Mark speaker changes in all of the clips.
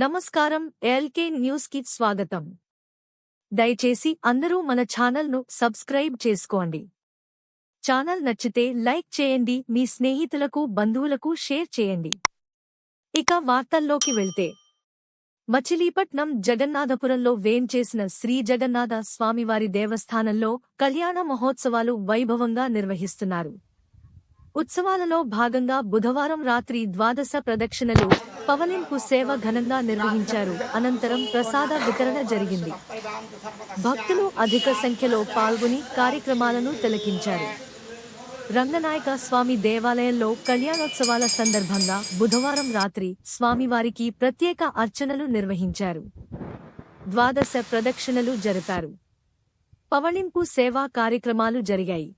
Speaker 1: నమస్కారం ఎల్కే న్యూస్కి స్వాగతం. దయచేసి అందరూ మన ఛానల్ను సబ్స్క్రైబ్ చేసుకోండి. ఛానల్ నచ్చితే లైక్ చేయండి మీ స్నేహితులకు బంధువులకు షేర్ చేయండి. ఇక వార్తల్లోకి వెళ్తే. మచిలీపట్నం జగన్నాథపురంలో వేంచేసిన శ్రీ జగన్నాథ స్వామివారి దేవస్థానంలో కళ్యాణ మహోత్సవాలు వైభవంగా నిర్వహిస్తున్నారు. ఉత్సవాలలో భాగంగా బుధవారం రాత్రి ద్వాదశ ప్రదక్షిణలు పవనింపు సేవ ఘనంగా నిర్వహించారు. అనంతరం ప్రసాద వితరణ జరిగింది. భక్తులు అధిక సంఖ్యలో పాల్గొని కార్యక్రమాలను తిలకించారు. రంగనాయక స్వామి దేవాలయంలో కళ్యాణోత్సవాల సందర్భంగా బుధవారం రాత్రి స్వామివారికి ప్రత్యేక అర్చనలు నిర్వహించారు. ద్వాదశ ప్రదక్షిణలు జరిపారు. పవళింపు సేవా కార్యక్రమాలు జరిగాయి.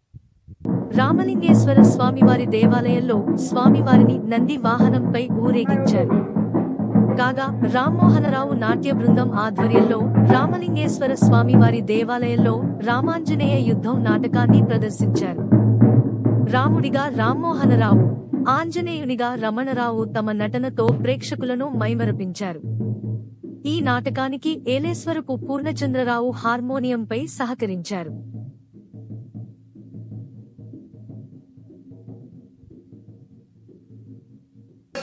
Speaker 1: రామలింగేశ్వర స్వామివారి దేవాలయంలో స్వామివారిని నంది వాహనంపై ఊరేగించారు. కాగా రామ్మోహనరావు నాట్య బృందం ఆధ్వర్యంలో రామలింగేశ్వర స్వామివారి దేవాలయంలో రామాంజనేయ యుద్ధం నాటకాన్ని ప్రదర్శించారు. రాముడిగా రామ్మోహనరావు ఆంజనేయునిగా రమణరావు తమ నటనతో ప్రేక్షకులను మైమరపించారు. ఈ నాటకానికి ఏలేశ్వరపు పూర్ణచంద్రరావు హార్మోనియంపై సహకరించారు.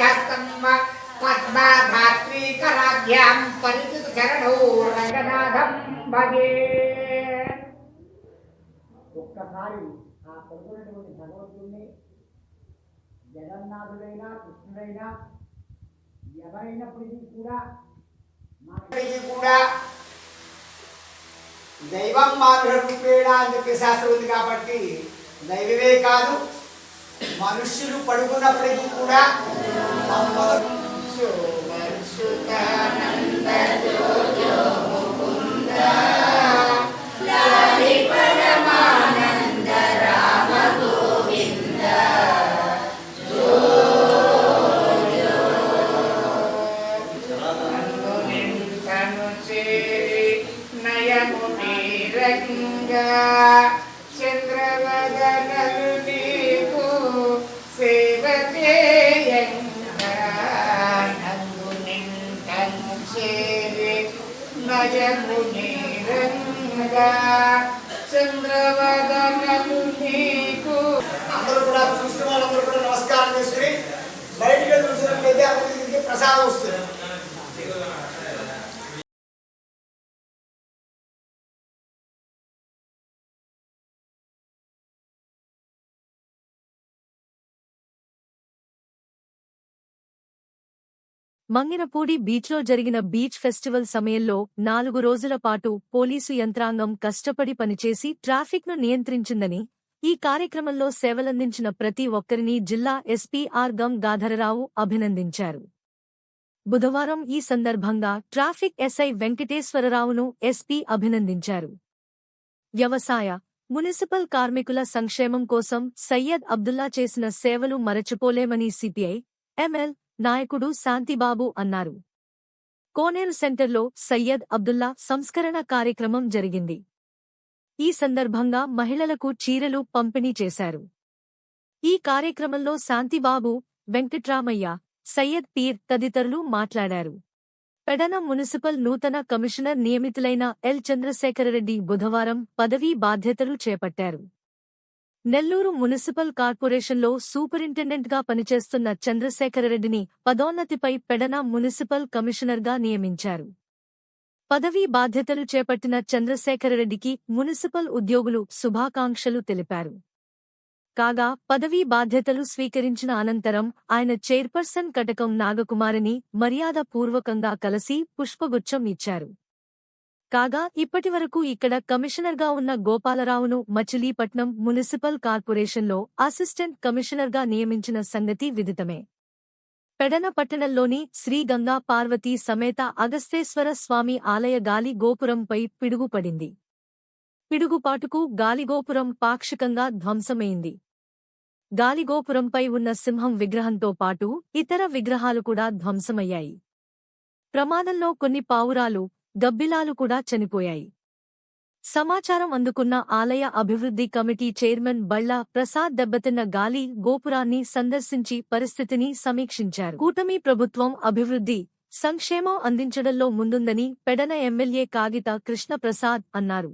Speaker 2: హస్తం పద్మాధాత్రీకరాభ్యాం పరిచిత చరణౌ రంగనాథం భగే
Speaker 3: ఒక్కసారి ఆ పలుకున్నటువంటి భగవంతుణ్ణి జగన్నాథుడైనా కృష్ణుడైనా ఎవరైనప్పటికీ కూడా మనకి
Speaker 2: ఇప్పటికీ కూడా దైవం మానుష రూపేణ అని చెప్పి శాస్త్రం ఉంది కాబట్టి దైవమే కాదు మనుష్యులు పడుకున్నప్పటికీ కూడా Yeah. మరుషుతానంద చంద్రవదనలు నీకు సేవ చేయంగా నన్ను చేరి నయము నీరంగా చంద్రవదనలు నీకు అందరూ కూడా చూస్తున్న వాళ్ళందరూ కూడా నమస్కారం చేసుకుని బయటికి చూసినట్లయితే అందరికీ ప్రసాదం వస్తుంది.
Speaker 1: మంగినపూడి బీచ్లో జరిగిన బీచ్ ఫెస్టివల్ సమయంలో నాలుగు రోజుల పాటు పోలీసు యంత్రాంగం కష్టపడి పనిచేసి ట్రాఫిక్ను నియంత్రించిందని ఈ కార్యక్రమంలో సేవలందించిన ప్రతి ఒక్కరిని జిల్లా ఎస్పీ ఆర్ గం గాధరరావు అభినందించారు. బుధవారం ఈ సందర్భంగా ట్రాఫిక్ ఎస్ఐ వెంకటేశ్వరరావును ఎస్పీ అభినందించారు. వ్యవసాయ మున్సిపల్ కార్మికుల సంక్షేమం కోసం సయ్యద్ అబ్దుల్లా చేసిన సేవలు మరచిపోలేమని సిపిఐ ఎంఎల్ నాయకుడు శాంతిబాబు అన్నారు. కోనేరు సెంటర్లో సయ్యద్ అబ్దుల్లా సంస్కరణ కార్యక్రమం జరిగింది. ఈ సందర్భంగా మహిళలకు చీరలు పంపిణీ చేశారు. ఈ కార్యక్రమంలో శాంతిబాబు వెంకట్రామయ్య సయ్యద్ పీర్ తదితరులు మాట్లాడారు. పెడన మున్సిపల్ నూతన కమిషనర్ నియమితులైన ఎల్. చంద్రశేఖరరెడ్డి బుధవారం పదవీ బాధ్యతలు చేపట్టారు. నెల్లూరు మున్సిపల్ కార్పొరేషన్లో సూపరింటెండెంట్గా పనిచేస్తున్న చంద్రశేఖరరెడ్డిని పదోన్నతిపై పెడన మున్సిపల్ కమిషనర్గా నియమించారు. పదవీ బాధ్యతలు చేపట్టిన చంద్రశేఖరరెడ్డికి మున్సిపల్ ఉద్యోగులు శుభాకాంక్షలు తెలిపారు. కాగా పదవీ బాధ్యతలు స్వీకరించిన అనంతరం ఆయన చైర్పర్సన్ కటకం నాగకుమారిని మర్యాదపూర్వకంగా కలిసి పుష్పగుచ్చం ఇచ్చారు. కాగా ఇప్పటివరకు ఇక్కడ కమిషనర్గా ఉన్న గోపాలరావును మచిలీపట్నం మున్సిపల్ కార్పొరేషన్లో అసిస్టెంట్ కమిషనర్గా నియమించిన సంగతి విదితమే. పెడన పట్టణంలోని శ్రీ గంగా పార్వతీ సమేత అగస్తేశ్వర స్వామి ఆలయ గాలి గోపురంపై పిడుగుపడింది. పిడుగుపాటుకు గాలిగోపురం పాక్షికంగా ధ్వంసమైంది. గాలిగోపురంపై ఉన్న సింహం విగ్రహంతో పాటు ఇతర విగ్రహాలు కూడా ధ్వంసమయ్యాయి. ప్రమాదంలో కొన్ని పావురాలు గబ్బిలాలు కూడా చనిపోయాయి. సమాచారం అందుకున్న ఆలయ అభివృద్ధి కమిటీ చైర్మన్ బళ్ళా ప్రసాద్ దెబ్బతిన్న గాలి గోపురాన్ని సందర్శించి పరిస్థితిని సమీక్షించారు. కూటమి ప్రభుత్వం అభివృద్ధి సంక్షేమం అందించడంలో ముందుందని పెడన ఎమ్మెల్యే కాగిత కృష్ణప్రసాద్ అన్నారు.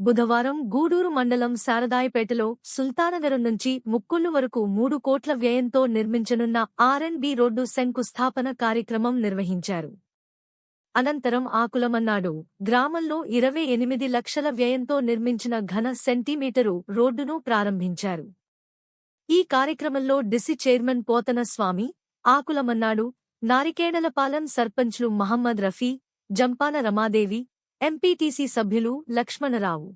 Speaker 1: బుధవారం గూడూరు మండలం శారదాయపేటలో సుల్తానగరం నుంచి ముక్కుళ్ళు వరకు మూడు కోట్ల వ్యయంతో నిర్మించనున్న ఆర్ఎన్బి రోడ్డు శంకుస్థాపన కార్యక్రమం నిర్వహించారు. అనంతరం ఆకులమన్నాడు. గ్రామంలో ఇరవై ఎనిమిది లక్షల వ్యయంతో నిర్మించిన ఘన సెంటీమీటరు రోడ్డును ప్రారంభించారు. ఈ కార్యక్రమంలో డిసి చైర్మన్ పోతన స్వామి ఆకులమన్నాడు నారికేడలపాలెం సర్పంచ్లు మహమ్మద్ రఫీ జంపాన రమాదేవి ఎంపీటీసీ సభ్యులు లక్ష్మణరావు.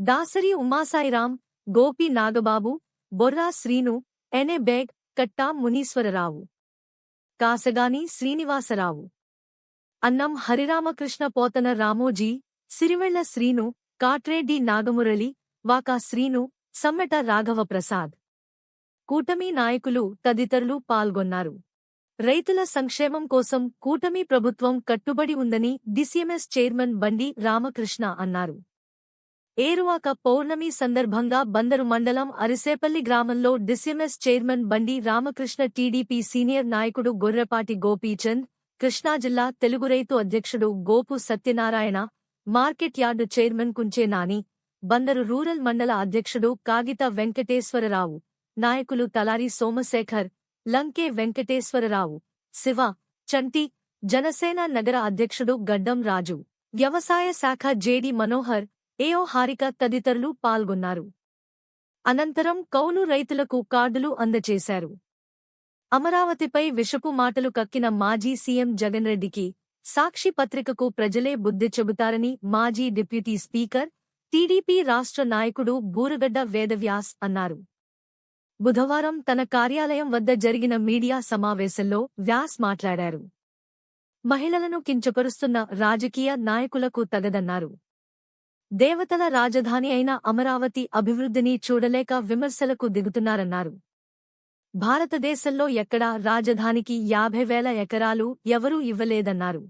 Speaker 1: దాసరి ఉమాసాయిరాం గోపి నాగబాబు బొర్రా శ్రీను ఎనె బేగ్ కట్టా మునీశ్వరరావు. కాసగాని శ్రీనివాసరావు. అన్నం హరిరామకృష్ణ పోతన రామోజీ సిరివెళ్ళ శ్రీను కాట్రేడ్డి నాగమురళి వాకా శ్రీను సమ్మెట రాఘవ ప్రసాద్. కూటమి నాయకులు తదితరులు పాల్గొన్నారు. రైతుల సంక్షేమం కోసం కూటమి ప్రభుత్వం కట్టుబడి ఉందని డిసిఎంఎస్ చైర్మన్ బండి రామకృష్ణ అన్నారు. ఏరువాక పౌర్ణమి సందర్భంగా బందరు మండలం అరిసేపల్లి గ్రామంలో డిసిఎంఎస్ చైర్మన్ బండి రామకృష్ణ టీడీపీ సీనియర్ నాయకుడు గొర్రెపాటి గోపీచంద్ కృష్ణా జిల్లా తెలుగు రైతు అధ్యక్షుడు Gopu Satyanarayana market yard chairman Kunche Nani Bandaru rural మండల అధ్యక్షుడు కాగిత వెంకటేశ్వరరావు నాయకులు తలారి సోమశేఖర్ లంకే వెంకటేశ్వరరావు శివ చంటి జనసేన నగర అధ్యక్షుడు గడ్డం రాజు వ్యవసాయ శాఖ జేడి మనోహర్ ఏఓ హారిక తదితరులు పాల్గొన్నారు. అనంతరం కౌలు రైతులకు కార్డులు అందజేశారు. అమరావతిపై విషపు మాటలు కక్కిన మాజీ సీఎం జగన్ రెడ్డికి సాక్షి పత్రికకు ప్రజలే బుద్ధి చెబుతారని మాజీ డిప్యూటీ స్పీకర్ టీడీపీ రాష్ట్ర నాయకుడు బూరగడ్డ వేదవ్యాస్ అన్నారు. బుధవారం తన కార్యాలయం వద్ద జరిగిన మీడియా సమావేశంలో వ్యాస్ మాట్లాడారు. మహిళలను కించపరుస్తున్న రాజకీయ నాయకులకు తగదన్నారు. దేవతల రాజధాని అయిన అమరావతి అభివృద్ధిని చూడలేక విమర్శలకు దిగుతున్నారన్నారు. భారతదేశంలో ఎక్కడా రాజధానికి యాభై వేల ఎకరాలు ఎవరూ ఇవ్వలేదన్నారు.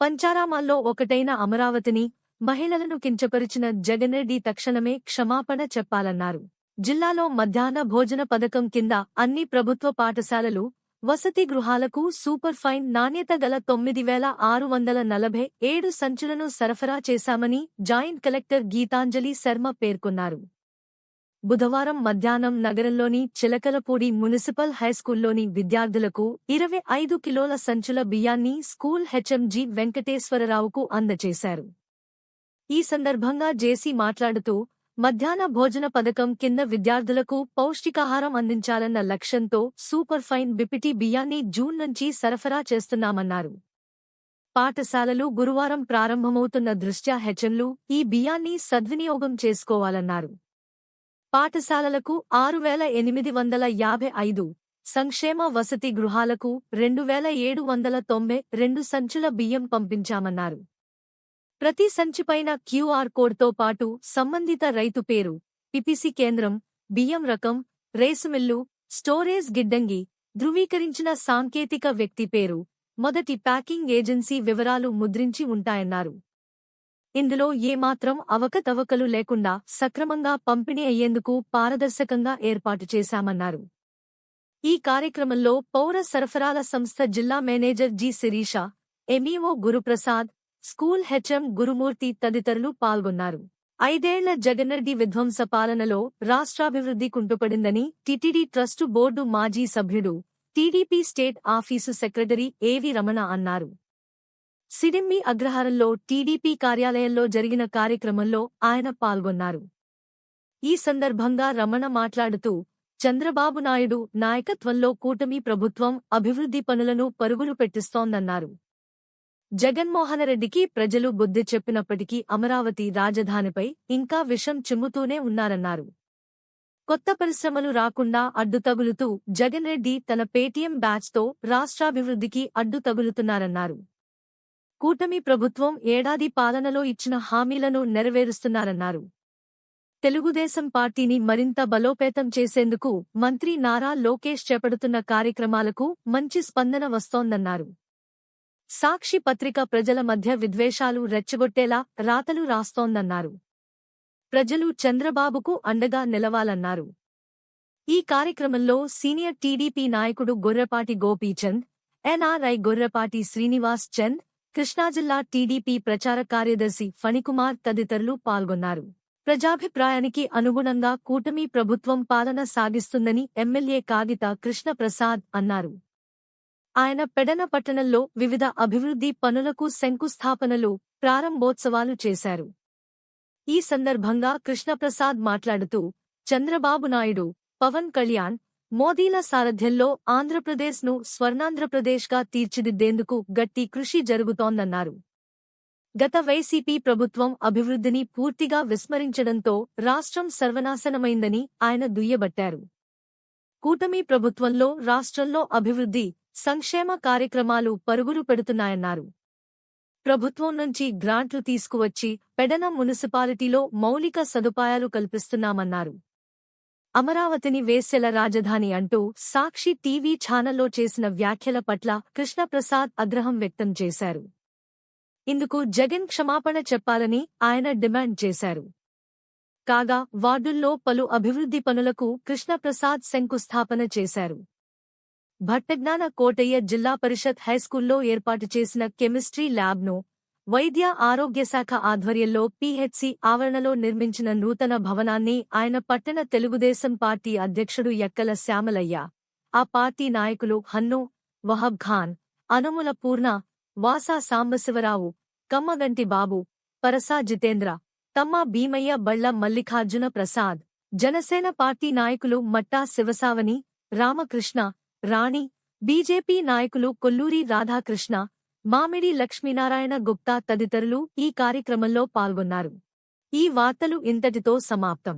Speaker 1: పంచారామాల్లో ఒకటైన అమరావతిని మహిళలను కించపరిచిన జగన్రెడ్డి తక్షణమే క్షమాపణ చెప్పాలన్నారు. జిల్లాలో మధ్యాహ్న భోజన పథకం కింద అన్ని ప్రభుత్వ పాఠశాలలు వసతి గృహాలకు సూపర్ ఫైన్ నాణ్యత గల తొమ్మిది వేల ఆరు వందల నలభై ఏడు సంచులను సరఫరా చేశామని జాయింట్ కలెక్టర్ గీతాంజలి శర్మ పేర్కొన్నారు. బుధవారం మధ్యాహ్నం నగరంలోని చిలకలపూడి మున్సిపల్ హైస్కూల్లోని విద్యార్థులకు ఇరవై ఐదు కిలోల సంచుల బియ్యాన్ని స్కూల్ హెచ్ఎంజీ వెంకటేశ్వరరావుకు అందజేశారు. ఈ సందర్భంగా జేసీ మాట్లాడుతూ మధ్యాహ్న భోజన పథకం కింద విద్యార్థులకు పౌష్టికాహారం అందించాలన్న లక్ష్యంతో సూపర్ ఫైన్ బిపిటీ బియ్యాన్ని జూన్ నుంచి సరఫరా చేస్తున్నామన్నారు. పాఠశాలలు గురువారం ప్రారంభమవుతున్న దృష్ట్యా హెచ్ఎంలు ఈ బియ్యాన్ని సద్వినియోగం చేసుకోవాలన్నారు. పాఠశాలలకు ఆరు వేల ఎనిమిది వందల యాభై ఐదు సంక్షేమ వసతి గృహాలకు రెండు వేల ఏడు వందల తొంభై రెండు సంచుల బియ్యం పంపించామన్నారు. ప్రతి సంచిపైన క్యూఆర్ కోడ్తో పాటు సంబంధిత రైతు పేరు పిపిసి కేంద్రం బియ్యం రకం రేసుమిల్లు స్టోరేజ్ గిడ్డంగి ధృవీకరించిన సాంకేతిక వ్యక్తి పేరు మొదటి ప్యాకింగ్ ఏజెన్సీ వివరాలు ముద్రించి ఉంటాయన్నారు. ఇందులో ఏమాత్రం అవకతవకలు లేకుండా సక్రమంగా పంపిణీ అయ్యేందుకు పారదర్శకంగా ఏర్పాటు చేశామన్నారు. ఈ కార్యక్రమంలో పౌర సరఫరాల సంస్థ జిల్లా manager G. Sirisha MEO Guruprasad school HM Gurumurthy తదితరులు పాల్గొన్నారు. ఐదేళ్ళ జగన్రెడ్డి విధ్వంస పాలనలో రాష్ట్రాభివృద్ధి కుంటుపడిందని టిటిడి ట్రస్టు బోర్డు మాజీ సభ్యుడు టీడీపీ స్టేట్ ఆఫీసు సెక్రటరీ ఏవి రమణ అన్నారు. సిడిమ్మి అగ్రహారంలో టీడీపీ కార్యాలయంలో జరిగిన కార్యక్రమంలో ఆయన పాల్గొన్నారు. ఈ సందర్భంగా రమణ మాట్లాడుతూ చంద్రబాబు నాయుడు నాయకత్వంలో కూటమి ప్రభుత్వం అభివృద్ధి పనులను పరుగులు పెట్టిస్తోందన్నారు. జగన్మోహనరెడ్డికి ప్రజలు బుద్ధి చెప్పినప్పటికీ అమరావతి రాజధానిపై ఇంకా విషం చిమ్ముతూనే ఉన్నారన్నారు. కొత్త పరిశ్రమలు రాకుండా అడ్డుతగులుతూ జగన్ రెడ్డి తన పేటీఎం బ్యాచ్తో రాష్ట్రాభివృద్ధికి అడ్డుతగులుతున్నారన్నారు కూటమి ప్రభుత్వం ఏడాది పాలనలో ఇచ్చిన హామీలను నెరవేరుస్తున్నారన్నారు. తెలుగుదేశం పార్టీని మరింత బలోపేతం చేసేందుకు మంత్రి నారా లోకేష్ చేపడుతున్న కార్యక్రమాలకు మంచి స్పందన వస్తోందన్నారు. సాక్షి పత్రిక ప్రజల మధ్య విద్వేషాలు రెచ్చగొట్టేలా రాతలు రాస్తోందన్నారు. ప్రజలు చంద్రబాబుకు అండగా నిలవాలన్నారు. ఈ కార్యక్రమంలో సీనియర్ టీడీపీ నాయకుడు గొర్రెపాటి గోపీచంద్ ఎన్ఆర్ఐ గొర్రెపాటి శ్రీనివాస్ చంద్ కృష్ణా జిల్లా టీడీపీ ప్రచార కార్యదర్శి ఫణికుమార్ తదితరులు పాల్గొన్నారు. ప్రజాభిప్రాయానికి అనుగుణంగా కూటమి ప్రభుత్వం పాలన సాగిస్తుందని ఎమ్మెల్యే కాగిత కృష్ణప్రసాద్ అన్నారు. ఆయన పెడన పట్టణంలో వివిధ అభివృద్ధి పనులకు శంకుస్థాపనలు ప్రారంభోత్సవాలు చేశారు. ఈ సందర్భంగా కృష్ణప్రసాద్ మాట్లాడుతూ చంద్రబాబు నాయుడు పవన్ కళ్యాణ్ మోదీల సారథ్యంలో ఆంధ్రప్రదేశ్ను స్వర్ణాంధ్రప్రదేశ్గా తీర్చిదిద్దేందుకు గట్టి కృషి జరుగుతోందన్నారు. గత వైసీపీ ప్రభుత్వం అభివృద్ధిని పూర్తిగా విస్మరించడంతో రాష్ట్రం సర్వనాశనమైందని ఆయన దుయ్యబట్టారు. కూటమి ప్రభుత్వంలో రాష్ట్రంలో అభివృద్ధి సంక్షేమ కార్యక్రమాలు పరుగులు పెడుతున్నాయన్నారు. ప్రభుత్వం నుంచి గ్రాంట్లు తీసుకువచ్చి పెడన మున్సిపాలిటీలో మౌలిక సదుపాయాలు కల్పిస్తున్నామన్నారు. అమరావతిని వేసెల రాజధాని అంటూ సాక్షి టీవీ ఛానల్లో చేసిన వ్యాఖ్యల పట్ల కృష్ణప్రసాద్ ఆగ్రహం వ్యక్తం చేశారు. ఇందుకు జగన్ క్షమాపణ చెప్పాలని ఆయన డిమాండ్ చేశారు. కాగా వార్డుల్లో పలు అభివృద్ధి పనులకు కృష్ణప్రసాద్ శంకుస్థాపన చేశారు. భట్టజ్ఞాన కోటయ్య జిల్లా పరిషత్ హైస్కూల్లో ఏర్పాటు చేసిన కెమిస్ట్రీ ల్యాబ్ను వైద్య ఆరోగ్య శాఖ ఆధ్వర్యంలో పీహెచ్సి ఆవరణలో నిర్మించిన నూతన భవనాన్ని ఆయన పట్టణ తెలుగుదేశం పార్టీ అధ్యక్షుడు ఎక్కల శ్యామలయ్య ఆ పార్టీ నాయకులు హన్ను వహబ్ ఖాన్ అనుముల పూర్ణ వాసా సాంబశివరావు కమ్మగంటి బాబు పరసా జితేంద్ర తమ్మ భీమయ్య బళ్ళ మల్లికార్జున ప్రసాద్ జనసేన పార్టీ నాయకులు మట్టా శివసావని రామకృష్ణ రాణి బీజేపీ నాయకులు కొల్లూరి రాధాకృష్ణ మామిడి లక్ష్మీనారాయణ గుప్తా తదితరులు ఈ కార్యక్రమంలో పాల్గొన్నారు. ఈ వార్తలు ఇంతటితో సమాప్తం.